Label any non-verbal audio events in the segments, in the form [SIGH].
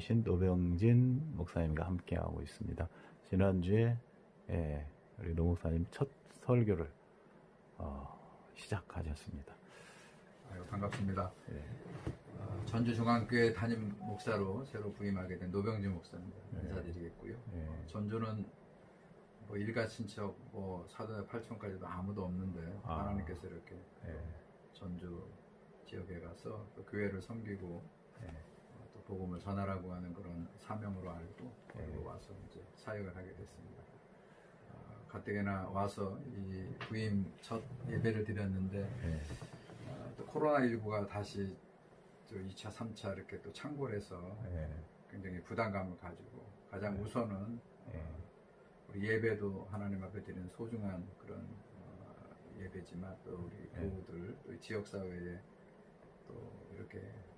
담임이신 노병진 목사님과 함께하고 있습니다. 지난주에 예, 우리 노 목사님 첫 설교를 어, 시작하셨습니다. 아유, 반갑습니다. 예. 어, 전주중앙교회 담임 목사로 새로 부임하게 된 노병진 목사입니다. 네. 인사드리겠고요. 예. 어, 전주는 뭐 일가 친척, 뭐 사도의 팔촌까지도 아무도 없는데 아. 하나님께서 이렇게 예. 전주 지역에 가서 또 교회를 섬기고 예. 어, 또 복음을 전하라고 하는 그런 사명으로 알고 네. 와서 이제 사역을 하게 됐습니다. 어, 가뜩이나 와서 이 부임 첫 예배를 드렸는데 예. 어, 또 코로나19가 다시 또 2차, 3차 이렇게 또 창궐해서 예. 굉장히 부담감을 가지고 가장 네. 우선은 예. 어, 우리 예배도 하나님 앞에 드리는 소중한 그런 어, 예배지만 또 우리 네. 교우들 또 지역 사회에 또 이렇게 어,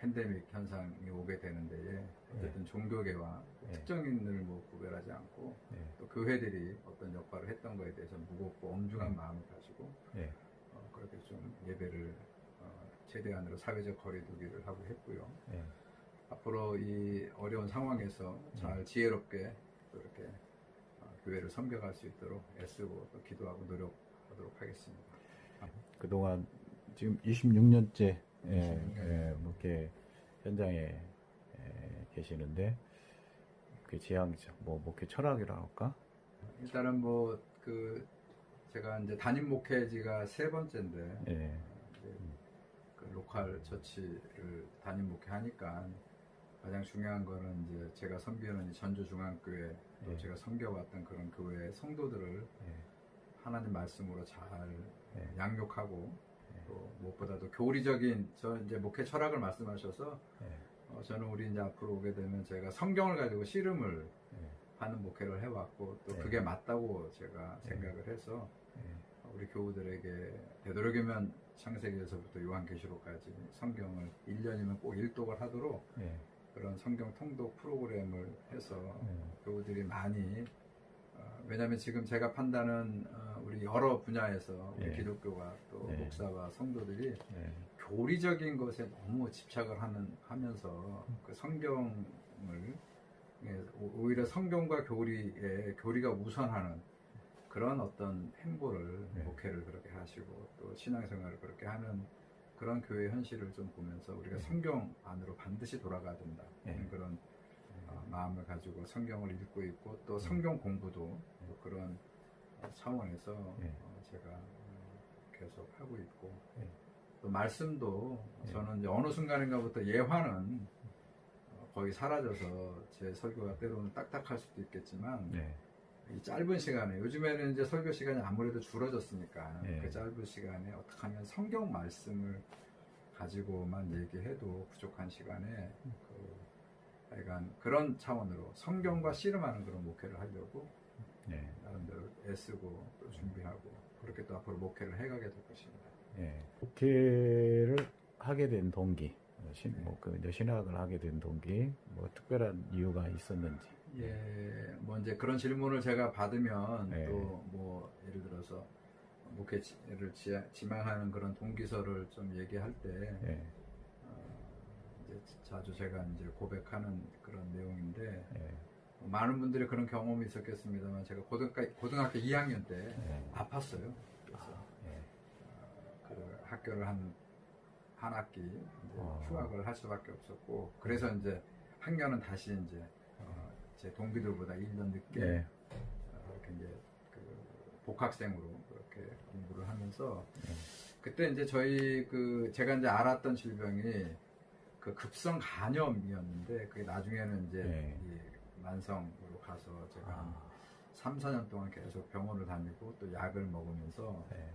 팬데믹 현상이 오게 되는 데에 어쨌든 종교계와 네. 특정인을 뭐 구별하지 않고 예. 또 교회들이 어떤 역할을 했던 거에 대해서 무겁고 엄중한 마음을 가지고 예. 어, 그렇게 좀 예배를 어, 최대한으로 사회적 거리두기를 하고 했고요. 예. 앞으로 이 어려운 상황에서 잘 지혜롭게 또 이렇게 어, 교회를 섬겨갈 수 있도록 애쓰고 또 기도하고 노력하도록 하겠습니다. 그동안 지금 26년째 예, 26년. 예, 목회 현장에 예, 계시는데 그 지향 뭐 목회 철학이라 할까? 일단은 뭐 그 제가 이제 담임 목회지가 세 번째인데 예. 그 로컬 처치를 담임 목회하니까 가장 중요한 거는 이제 제가 섬기는 이 전주 중앙교회 또 예. 제가 섬겨왔던 그런 교회 성도들을 예. 하나님 말씀으로 잘 예. 양육하고 예. 또 무엇보다도 교리적인 저 이제 목회 철학을 말씀하셔서 예. 어, 저는 우리 이제 앞으로 오게 되면 제가 성경을 가지고 씨름을 예. 하는 목회를 해왔고 또 네. 그게 맞다고 제가 네. 생각을 해서 예. 우리 교우들에게 되도록이면 창세기에서부터 요한계시록까지 성경을 1년이면 꼭 일독을 하도록 예. 그런 성경 통독 프로그램을 해서 예. 교우들이 많이 어, 왜냐하면 지금 제가 판단은 어, 우리 여러 분야에서 우리 예. 기독교가 또 예. 목사와 성도들이 예. 교리적인 것에 너무 집착을 하는 하면서 그 성경을 예, 오- 오히려 성경과 교리에 교리가 우선하는 그런 어떤 행보를 네. 목회를 그렇게 하시고 또 신앙생활을 그렇게 하는 그런 교회 현실을 좀 보면서 우리가 네. 성경 안으로 반드시 돌아가야 된다 네. 하는 그런 어, 마음을 가지고 성경을 읽고 있고 네. 또 성경 공부도 또 그런 어, 차원에서 네. 어, 제가 어, 계속 하고 있고 네. 또 말씀도 네. 저는 어느 순간인가부터 예화는 어, 거의 사라져서 제 설교가 때로는 딱딱할 수도 있겠지만 네. 이 짧은 시간에 요즘에는 이제 설교 시간이 아무래도 줄어졌으니까 네. 그 짧은 시간에 어떻게 하면 성경 말씀을 가지고만 얘기해도 부족한 시간에 그 하여간 그런 차원으로 성경과 씨름하는 그런 목회를 하려고 네. 나름대로 애쓰고 또 준비하고 그렇게 또 앞으로 목회를 해가게 될 것입니다. 예. 목회를 하게 된 동기, 어, 신, 네. 뭐, 그, 신학을 하게 된 동기, 뭐, 특별한 이유가 있었는지. 예, 뭐 이제 그런 질문을 제가 받으면 네. 또뭐 예를 들어서 목회를 지- 지망하는 그런 동기서를 좀 얘기할 때 예. 어, 이제 자주 제가 이제 고백하는 그런 내용인데 예. 많은 분들이 그런 경험이 있었겠습니다만 제가 고등학교, 고등학교 2학년 때 예. 아팠어요. 그래서 아, 예. 그 학교를 한, 한 학기 이제 어. 휴학을 할 수밖에 없었고 그래서 이제 학년은 다시 이제 어, 제 동기들보다 1년 늦게 예. 어, 이렇게 이제 그 복학생으로 그렇게 공부를 하면서 네. 그때 이제 저희 그 제가 이제 알았던 질병이 그 급성 간염이었는데 그게 나중에는 이제 네. 이 만성으로 가서 제가 한 아, 3, 4년 동안 계속 병원을 다니고 또 약을 먹으면서 예.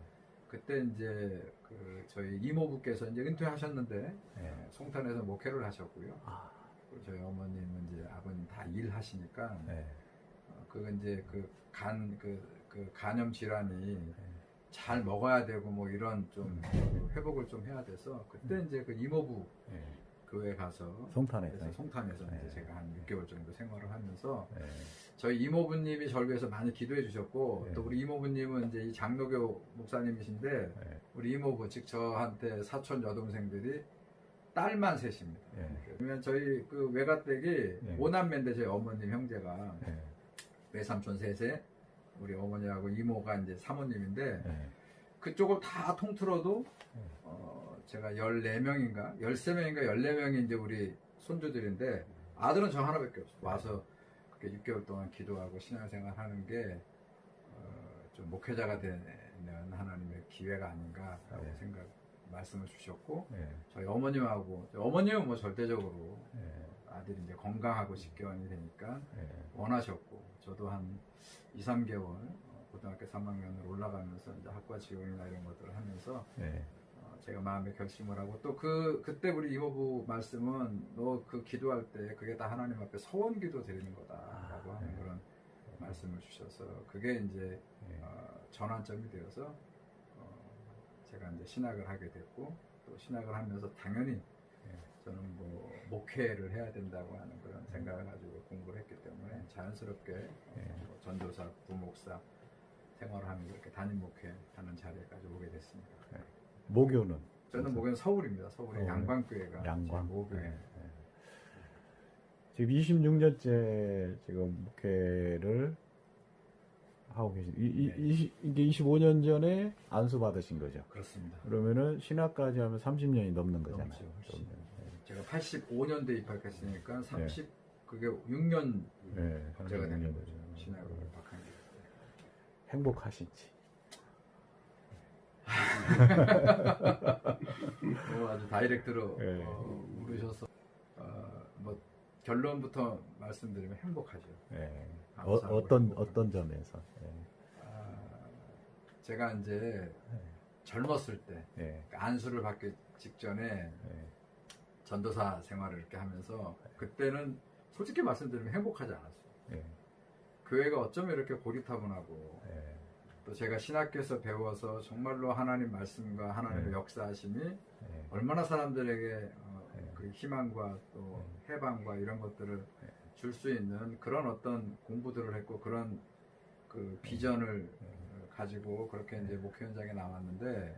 그때 이제 그 저희 이모부께서 이제 은퇴하셨는데 예. 송탄에서 목회를 하셨고요. 아, 저희 어머님은 이제 아버님 다 일하시니까 예. 어, 그 이제 그간그그 간염 질환이 예. 잘 먹어야 되고 뭐 이런 좀그 회복을 좀 해야 돼서 그때 이제 그 이모부 예. 교회 가서 송탄에서. 송탄에서 네. 이제 제가 한 6개월 정도 생활을 하면서 예. 저희 이모부님이 저를 위해서 많이 기도해 주셨고 네. 또 우리 이모부님은 이제 이 장로교 목사님이신데 예. 우리 이모부 즉 저한테 사촌 여동생들이 딸만 셋입니다. 예. 그러면 저희 그 외가댁이 네. 오남매인데 저희 어머님 형제가 예. 외삼촌 셋에 우리 어머니하고 이모가 이제 사모님인데 예. 그쪽을 다 통틀어도 네. 어, 제가 14명인가 13명인가 14명이 이제 우리 손주들인데 아들은 저 하나밖에 없어요. 와서 그렇게 6개월 동안 기도하고 신앙생활 하는 게 어, 좀 목회자가 되는 하나님의 기회가 아닌가라고 네. 생각 말씀을 주셨고 예. 저희 어머님하고 어머님은 뭐 절대적으로 예. 아들이 이제 건강하고 집계원이 되니까 예. 원하셨고 저도 한 2, 3개월 어, 고등학교 3학년으로 올라가면서 이제 학과 지원이나 이런 것들을 하면서 예. 어, 제가 마음의 결심을 하고 또 그 그때 우리 이모부 말씀은 너 그 기도할 때 그게 다 하나님 앞에 서원 기도 드리는 거다라고 아, 하는 네. 그런 말씀을 주셔서 그게 이제 예. 어, 전환점이 되어서 어, 제가 이제 신학을 하게 됐고 또 신학을 하면서 당연히 저는 뭐 목회를 해야 된다고 하는 그런 생각을 가지고 공부를 했기 때문에 자연스럽게 어, 뭐 전도사, 부목사 생활을 하면서 이렇게 담임 목회하는 자리에까지 오게 됐습니다. 모교는 저는 목회는 서울입니다. 서울의 어, 양방교회가 양광. 제 모교회. 예. 예. 지금 26년째 지금 목회를 하고 계신 이, 이, 네. 이시- 이게 25년 전에 안수 받으신 거죠. 그렇습니다. 그러면은 신학까지 하면 30년이 넘는 거잖아요. 넘죠. 제가 85년도에 입학했으니까 네. 30 그게 6년 예, 제가 되는 36년 거죠. 거죠. 신학을 입학한 게. 행복하신지. 어, 아주 다이렉트로 예. 어, 물으셔서 어, 뭐 결론부터 말씀드리면 행복하죠. 예. 어, 감사하고 어떤. 어떤 점에서. 아, 제가 이제 예. 젊었을 때 예. 그 안수를 받기 직전에 예. 전도사 생활을 이렇게 하면서 그때는 솔직히 말씀드리면 행복하지 않았어요. 예. 교회가 어쩌면 이렇게 고리타분하고 예. 또 제가 신학교에서 배워서 정말로 하나님 말씀과 하나님의 네. 역사하심이 예. 얼마나 사람들에게 어, 네. 그 희망과 또 해방과 이런 것들을 줄수 있는 그런 어떤 공부들을 했고 그런 그 비전을 어, 가지고 그렇게 이제 목회 현장에 나왔는데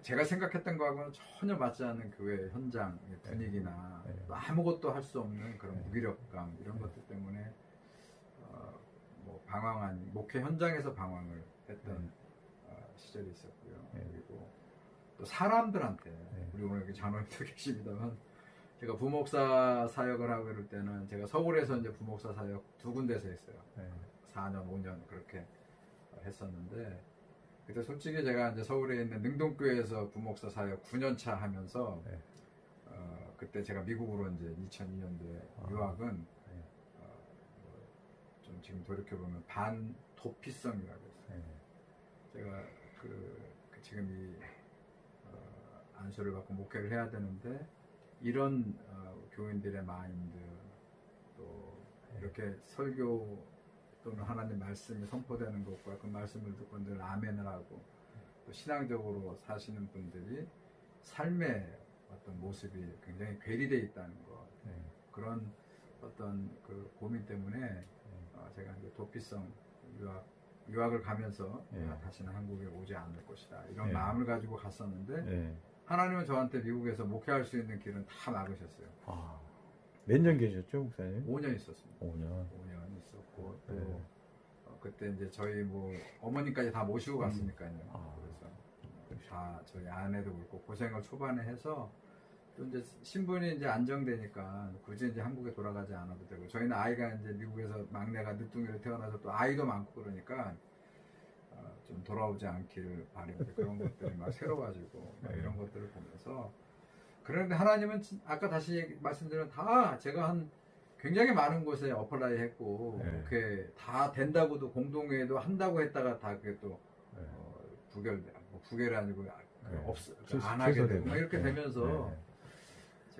제가 생각했던 거하고는 전혀 맞지 않는 교회 현장 분위기나 네. 또 아무것도 할 수 없는 그런 네. 무기력감 이런 것들 때문에 방황한 목회 현장에서 방황을 했던 네. 어, 시절이 있었고요. 네. 그리고 또 사람들한테 네. 우리 오늘 장로님도 [LAUGHS] 계십니다만 제가 부목사 사역을 하고 이럴 때는 제가 서울에서 이제 부목사 사역 두 군데서 했어요. 예. 4년, 5년 그렇게 했었는데 그때 솔직히 제가 이제 서울에 있는 능동교회에서 부목사 사역 9년 차 하면서 네. 어, 그때 제가 미국으로 이제 2002년도에 아. 유학은 네. 지금 돌이켜 보면 반 도피성이라고 했어요. 예. 제가 그, 그 지금 이 어, 안수를 받고 목회를 해야 되는데 이런 어, 교인들의 마인드 또 이렇게 설교 또는 하나님 말씀이 선포되는 것과 그 말씀을 듣고 늘 아멘을 하고 또 신앙적으로 사시는 분들이 삶의 어떤 모습이 굉장히 괴리되어 있다는 것 예. 그런 어떤 그 고민 때문에 어, 제가 이제 도피성 유학 유학을 가면서 예. 아, 다시는 한국에 오지 않을 것이다 이런 예. 마음을 가지고 갔었는데 예. 하나님은 저한테 미국에서 목회할 수 있는 길은 다 막으셨어요. 아. 몇 년 계셨죠, 목사님? 5년 있었습니다. 5년. 5년 있었고 또 네. 어, 그때 이제 저희 뭐 어머니까지 다 모시고 갔으니까요. 아. 그래서 다 저희 아내도 그렇고 고생을 초반에 해서 또 이제 신분이 이제 안정되니까 굳이 이제 한국에 돌아가지 않아도 되고 저희는 아이가 이제 미국에서 막내가 늦둥이로 태어나서 또 아이도 많고 그러니까 어, 좀 돌아오지 않기를 바랬는데 그런 것들이 막 새로워지고 막 네. 이런 것들을 보면서 그런데 하나님은 진- 아까 다시 말씀드린 다 제가 한 굉장히 많은 곳에 어플라이 했고 네. 이렇게 다 된다고도 공동회의도 한다고 했다가 다 그게 또 예. 어, 부결 뭐 부결이 아니고 아- 네. 없, 취- 안 하게. 되고 막 이렇게 네. 되면서 네.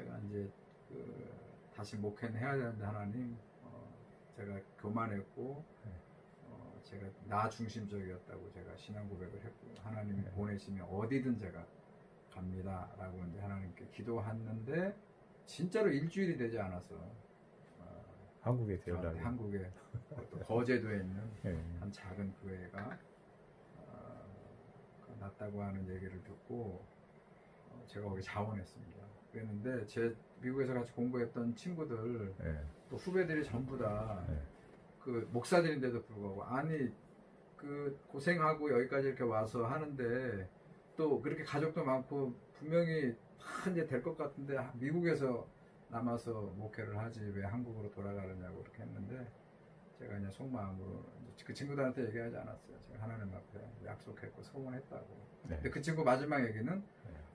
제가 이제 그 다시 목회는 해야 되는데 하나님 어, 제가 교만했고 네. 어, 제가 나 중심적이었다고 제가 신앙 고백을 했고 하나님이 네. 보내시면 어디든 제가 갑니다라고 이제 하나님께 기도했는데 진짜로 일주일이 되지 않아서 어, 한국에 연락이. 한국에 또 거제도에 있는 예. [LAUGHS] 한 작은 교회가 어, 그 났다고 하는 얘기를 듣고 어, 제가 거기 자원했습니다. 그랬는데 제 미국에서 같이 공부했던 친구들 예. 또 후배들이 전부 다 네. 그 목사들인데도 불구하고 아니 그 고생하고 여기까지 이렇게 와서 하는데 또 그렇게 가족도 많고 분명히 다 이제 될 것 같은데 아, 미국에서 남아서 목회를 하지 왜 한국으로 돌아가느냐고 그렇게 했는데 제가 그냥 속마음으로 그 친구들한테 얘기하지 않았어요. 제가 하나님 앞에 약속했고 소원했다고. 네. 근데 그 친구 마지막 얘기는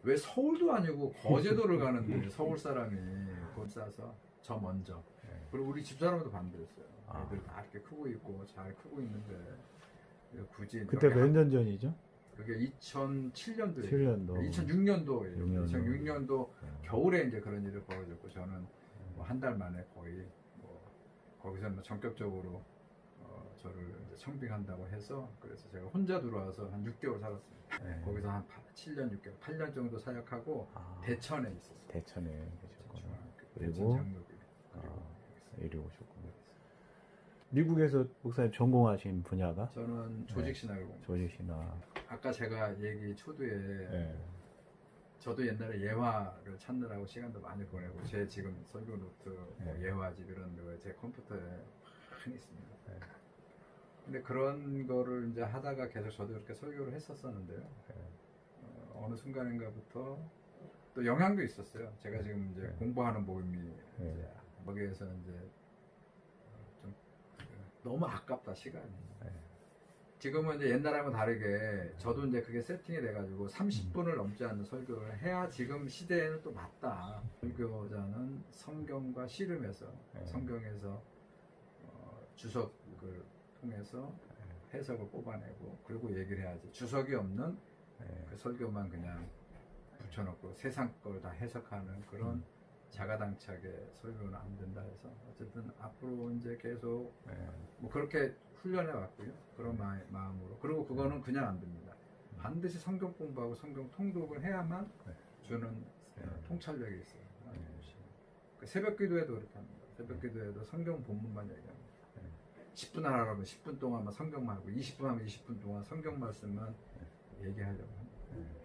왜 서울도 아니고 거제도를 가는데 [LAUGHS] 서울 사람이 돈 싸서 저 먼저 네. 그리고 우리 집사람도 반대했어요. 아. 애들 다 이렇게 크고 있고 잘 크고 있는데 굳이 그때 몇 한- 년 전이죠? 그게 2007년도에 7년도. 2006년도에 6년도. 2006년도 겨울에 이제 그런 일이 벌어졌고 저는 뭐 한 달 만에 거의 뭐 거기서 뭐 전격적으로 어, 저를 청빙한다고 해서 그래서 제가 혼자 들어와서 한 6개월 살았습니다. 네. 거기서 한 7년 6개월, 8년 정도 사역하고 아, 대천에 있었어요. 대천에 계셨구나. 그리고? 장로교 그리고 아, 이리 오셨구나. 미국에서 목사님 전공하신 분야가 저는 조직신학을 공부. 조직이나 아까 제가 얘기 초두에 예. 저도 옛날에 예화를 찾느라고 시간도 많이 보내고 제 지금 설교 노트, 뭐 네. 예화집 이런 거제 컴퓨터에 많이 있습니다. 네. 근데 그런 거를 이제 하다가 계속 저도 이렇게 설교를 했었었는데요. 네. 어, 느 순간인가부터 또 영향도 있었어요. 제가 지금 이제 네. 공부하는 모임이 네. 이제 거기에서 이제 좀 너무 아깝다 시간이. 네. 지금은 이제 옛날하고 다르게 저도 이제 그게 세팅이 돼가지고 30분을 넘지 않는 설교를 해야 지금 시대에는 또 맞다. 설교자는 성경과 씨름해서 네. 성경에서 어, 주석을 통해서 해석을 뽑아내고 그리고 얘기를 해야지. 주석이 없는 예. 그 설교만 그냥 붙여놓고 세상 걸 다 해석하는 그런 자가당착의 설교는 안 된다 해서 어쨌든 앞으로 이제 계속 예. 뭐 그렇게 훈련해 왔고요. 그런 마, 마음으로. 그리고 그거는 그냥 안 됩니다. 반드시 성경 공부하고 성경 통독을 해야만 네. 주는 네. 어, 통찰력이 있어요. 네. 그 새벽 기도에도 그렇게 합니다. 새벽 기도에도 성경 본문만 얘기합니다. 네. 10분 하라면 10분 동안만 성경만 하고 20분 하면 20분 동안 성경 말씀만 얘기하려고 합니다. 예.